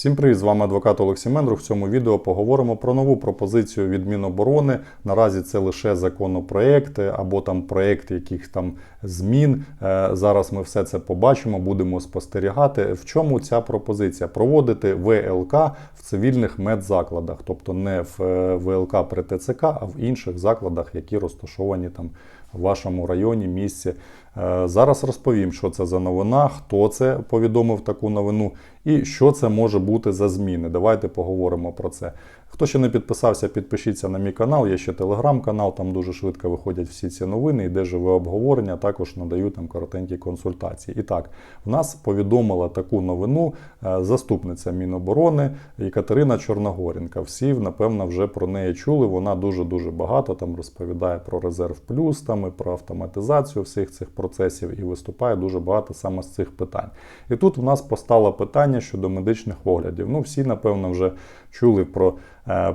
Всім привіт, з вами адвокат Олексій Мендрух. В цьому відео поговоримо про нову пропозицію від Міноборони. Наразі це лише законопроекти або там проєкт яких там змін. Е, Зараз ми все це побачимо, будемо спостерігати. В чому ця пропозиція? Проводити ВЛК в цивільних медзакладах, тобто не в е, ВЛК при ТЦК, а в інших закладах, які розташовані там в вашому районі, місці. Е, Зараз розповім, що це за новина, хто це повідомив таку новину і що це може бути за зміни. Давайте поговоримо про це. Хто ще не підписався, підпишіться на мій канал. Є ще телеграм-канал, там дуже швидко виходять всі ці новини, йде живе обговорення. Також надаю там коротенькі консультації. І так, в нас повідомила таку новину е, заступниця Міноборони Екатерина Чорногорінка. Всі, напевно, вже про неї чули. Вона дуже дуже багато там розповідає про резерв плюс, там і про автоматизацію всіх цих процесів і виступає дуже багато саме з цих питань. І тут в нас постало питання щодо медичних оглядів. Ну, всі, напевно, вже чули про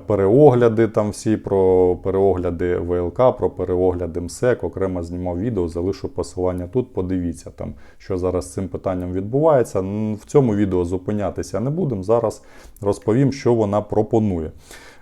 переогляди, там всі про переогляди ВЛК, про переогляди МСЕК. Окремо знімав відео, залишу посилання тут. Подивіться там, що зараз з цим питанням відбувається. В цьому відео зупинятися не будемо. Зараз розповім, що вона пропонує.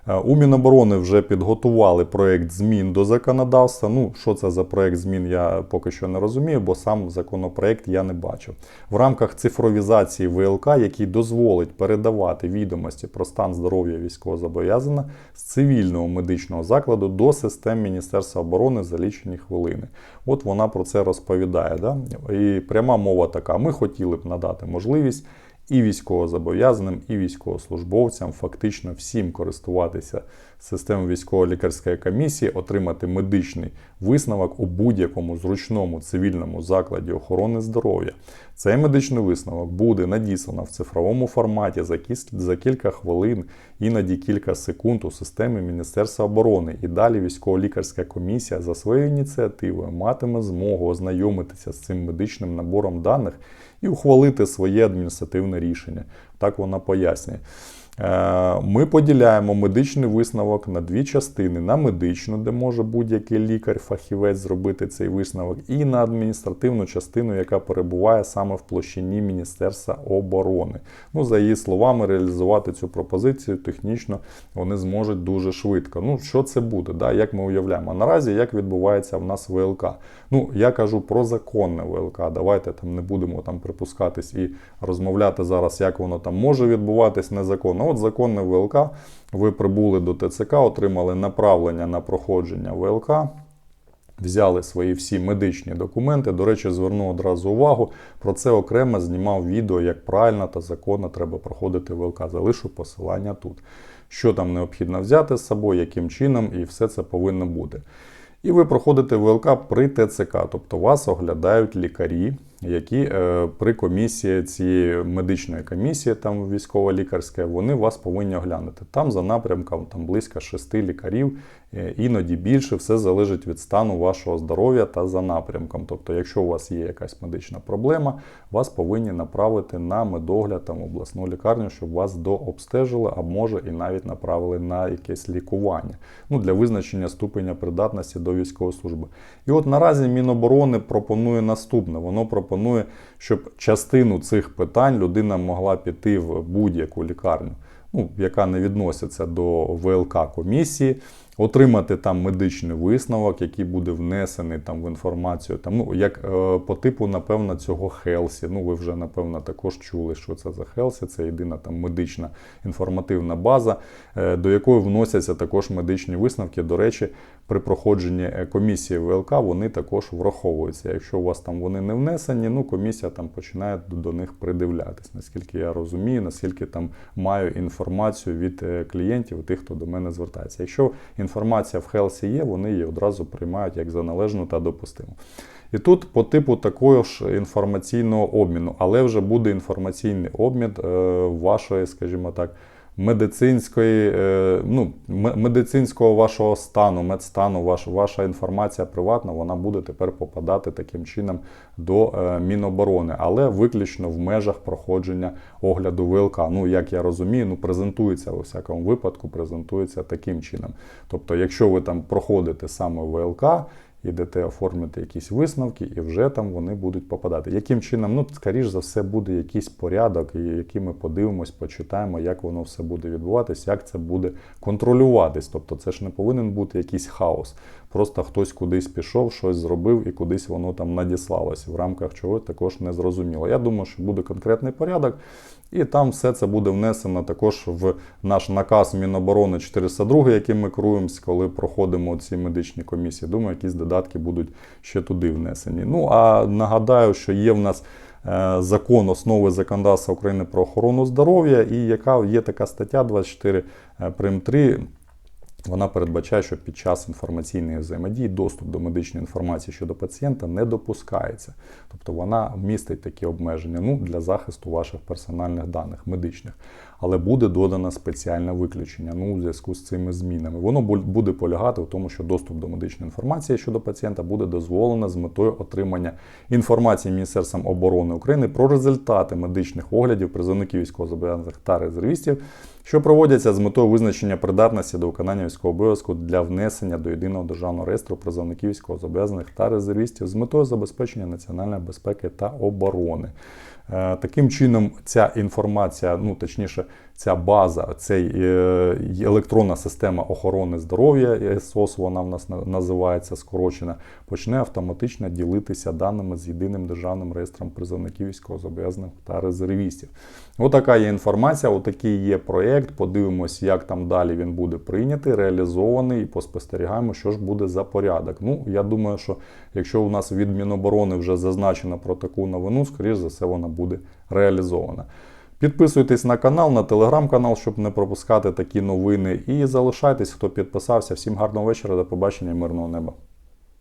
Е, У Міноборони вже підготували проєкт змін до законодавства. Ну, що це за проєкт змін, я поки що не розумію, бо сам законопроєкт я не бачив. В рамках цифровізації ВЛК, який дозволить передавати відомості про стан здоров'я військовозобов'язаного з цивільного медичного закладу до систем Міністерства оборони за лічені хвилини. От вона про це розповідає. Да? І пряма мова така: ми хотіли б надати можливість і військовозобов'язаним, і військовослужбовцям, фактично всім користуватися системою військово-лікарської комісії, отримати медичний висновок у будь-якому зручному цивільному закладі охорони здоров'я. Цей медичний висновок буде надіслано в цифровому форматі за кілька хвилин, іноді кілька секунд у системі Міністерства оборони. І далі військово-лікарська комісія за своєю ініціативою матиме змогу ознайомитися з цим медичним набором даних і ухвалити своє адміністративне рішення. Так вона пояснює. Е, Ми поділяємо медичний висновок на дві частини: на медичну, де може будь-який лікар-фахівець зробити цей висновок, і на адміністративну частину, яка перебуває саме в площині Міністерства оборони. Ну, за її словами, реалізувати цю пропозицію технічно вони зможуть дуже швидко. Ну, що це буде? Да? Як ми уявляємо? А наразі як відбувається в нас ВЛК? Ну, я кажу про законне ВЛК. Давайте там не будемо там припускатись і розмовляти зараз, як воно там може відбуватись незаконно. От законне ВЛК, ви прибули до ТЦК, отримали направлення на проходження ВЛК. Взяли свої всі медичні документи. До речі, зверну одразу увагу. Про це окремо знімав відео, як правильно та законно треба проходити ВЛК. Залишу посилання тут. Що там необхідно взяти з собою, яким чином, і все це повинно бути. І ви проходите ВЛК при ТЦК, тобто вас оглядають лікарі, які е, при комісії цієї медичної комісії, там військово-лікарська, вони вас повинні оглянути. Там за напрямком там близько шести лікарів, іноді більше, все залежить від стану вашого здоров'я та за напрямком. Тобто, якщо у вас є якась медична проблема, вас повинні направити на медогляд там, обласну лікарню, щоб вас дообстежили, а може і навіть направили на якесь лікування ну, для визначення ступеня придатності до військової служби. І от наразі Міноборони пропонує наступне: воно пропонує, щоб частину цих питань людина могла піти в будь-яку лікарню, ну, яка не відноситься до ВЛК комісії. Отримати там медичний висновок, який буде внесений там в інформацію, там ну як е, по типу, напевно, цього Хелсі. Ну, ви вже напевно також чули, що це за Хелсі. Це єдина там медична інформативна база, е, до якої вносяться також медичні висновки. До речі, при проходженні е, комісії ВЛК вони також враховуються. Якщо у вас там вони не внесені, ну комісія там починає до, них придивлятись. Наскільки я розумію, наскільки там маю інформацію від е, клієнтів, тих, хто до мене звертається. Якщо інформація в Хелсі є, вони її одразу приймають як за належну та допустиму. І тут по типу такого ж інформаційного обміну, але вже буде інформаційний обмін е, вашої, скажімо так, медицинської, е, ну, медицинського вашого стану, медстану, ваш, ваша інформація приватна, вона буде тепер попадати таким чином до е, Міноборони, але виключно в межах проходження огляду ВЛК. Ну, як я розумію, ну презентується у всякому випадку, презентується таким чином. Тобто, якщо ви там проходите саме ВЛК, ідете оформити якісь висновки, і вже там вони будуть попадати. Яким чином? Ну, скоріш за все, буде якийсь порядок, який ми подивимось, почитаємо, як воно все буде відбуватись, як це буде контролюватись. Тобто, це ж не повинен бути якийсь хаос. Просто хтось кудись пішов, щось зробив і кудись воно там надіслалося. В рамках чого також не зрозуміло. Я думаю, що буде конкретний порядок. І там все це буде внесено також в наш наказ Міноборони 402, яким ми керуємося, коли проходимо ці медичні комісії. Думаю, якісь додатки будуть ще туди внесені. Ну а нагадаю, що є в нас е, закон основи законодавства України про охорону здоров'я, і яка є така стаття 24 е, прим 3. Вона передбачає, що під час інформаційної взаємодії доступ до медичної інформації щодо пацієнта не допускається. Тобто вона містить такі обмеження ну, для захисту ваших персональних даних медичних. Але буде додано спеціальне виключення ну, у зв'язку з цими змінами. Воно буде полягати в тому, що доступ до медичної інформації щодо пацієнта буде дозволено з метою отримання інформації Міністерством оборони України про результати медичних оглядів призовників військовозобов'язаних та резервістів, що проводяться з метою визначення придатності до виконання військового обов'язку для внесення до єдиного державного реєстру призовників військовозобов'язаних та резервістів з метою забезпечення національної безпеки та оборони. Е, Таким чином, ця інформація, ну точніше, ця база, цей е, електронна система охорони здоров'я, ЕСОС, вона в нас називається скорочена, почне автоматично ділитися даними з єдиним державним реєстром призовників військовозобов'язаних та резервістів. Отака є інформація, отакий є проєкт. Подивимось, як там далі він буде прийнятий, реалізований, і поспостерігаємо, що ж буде за порядок. Ну, я думаю, що якщо у нас від Міноборони вже зазначено про таку новину, скоріш за все, вона буде реалізована. Підписуйтесь на канал, на телеграм-канал, щоб не пропускати такі новини. І залишайтесь, хто підписався. Всім гарного вечора, до побачення, мирного неба.